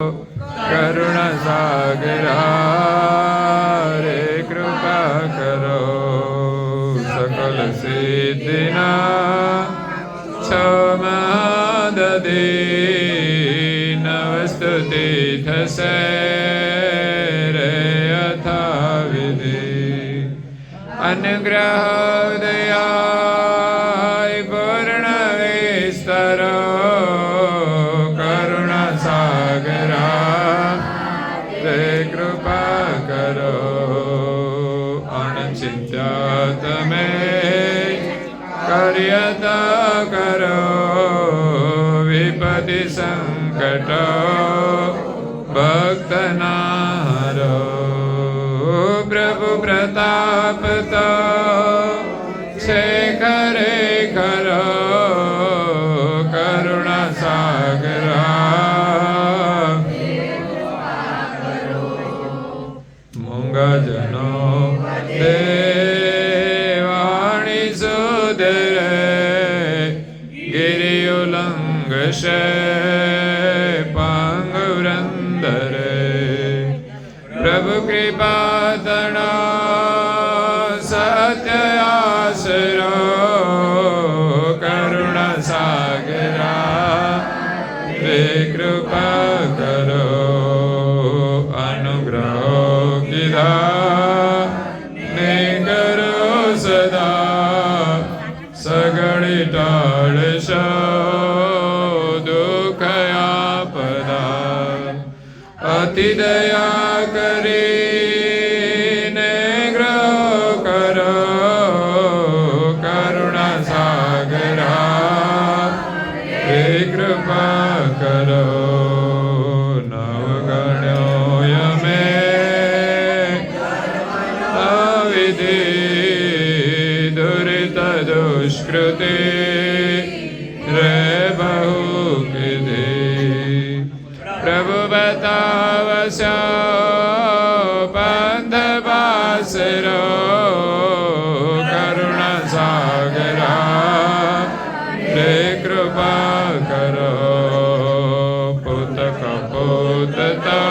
કરુણાસાગરા રે કૃપા કરો. સકલ સિદ્ધિના છમાદદી નવસ્તુતિ થશે રે અથા વિધિ અનુગ્રહ દયાય તે કૃપા કરો અણચિંત્યા તમે કાર્યતા કરો વિપતિ સંકટ ભક્તનારો પ્રભુ પ્રતાપ તો મૂંગજનો દેવાણી સુધરે ગિરિ પાંગવૃંદરે અતિ દયા કરીને ગ્રહ કરો કરુણા સાગરા હે કૃપા કરો દુષ્કૃતિ બતાવશો બંધ બાસરો કરુણા સાગરા રે કૃપા કરો પુત કપૂત તો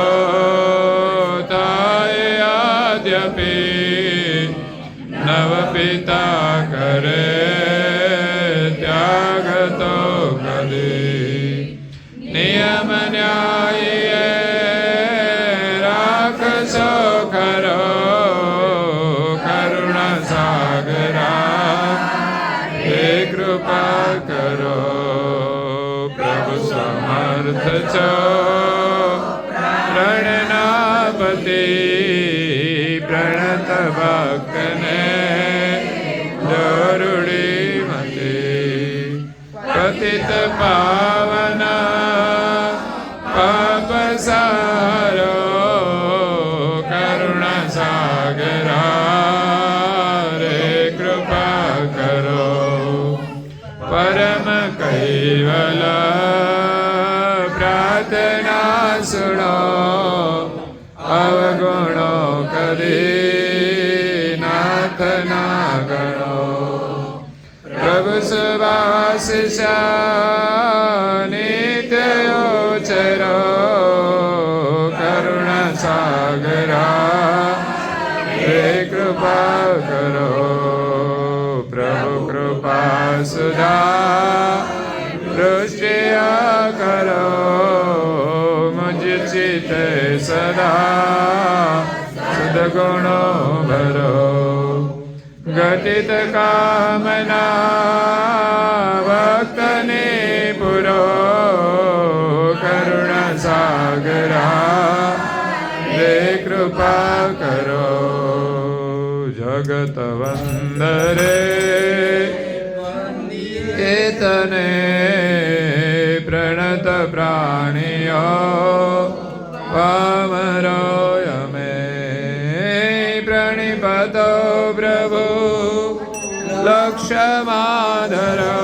તાય આદ્યપી નવ પિતા કરે ત્યાગ તો કદી નિયમ ન્યાયે સમર્થ છો પ્રણનાપતિ પ્રણત ભક્તને દરુડી મતે પતિત પાવન પ્રાર્થના સુણો અવગુણો કરી નાથ ના ગણો પ્રભુ સુવાસિષા નિત્યો ચરો કરુણા સાગરા. હે કૃપા કરો, પ્રભુ કૃપા સુધા. દૃષ્ટિયા કરો. મુજ ચિત સદા સદગુણો ભરો ઘટિત કામના ભક્તને પુરો કરુણા સાગરા રે કૃપા કરો જગત પામરોયમે પ્રણિપતો પ્રભુ લક્ષમાધરો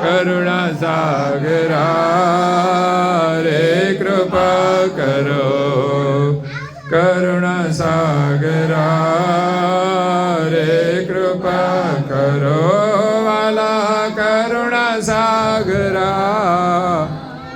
કરુણા સાગરા રે કૃપા કરો કરુણા સાગરા રે કૃપા કરો વાલા કરુણા સાગરા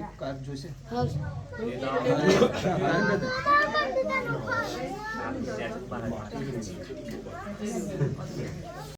આ કાર જોઈશે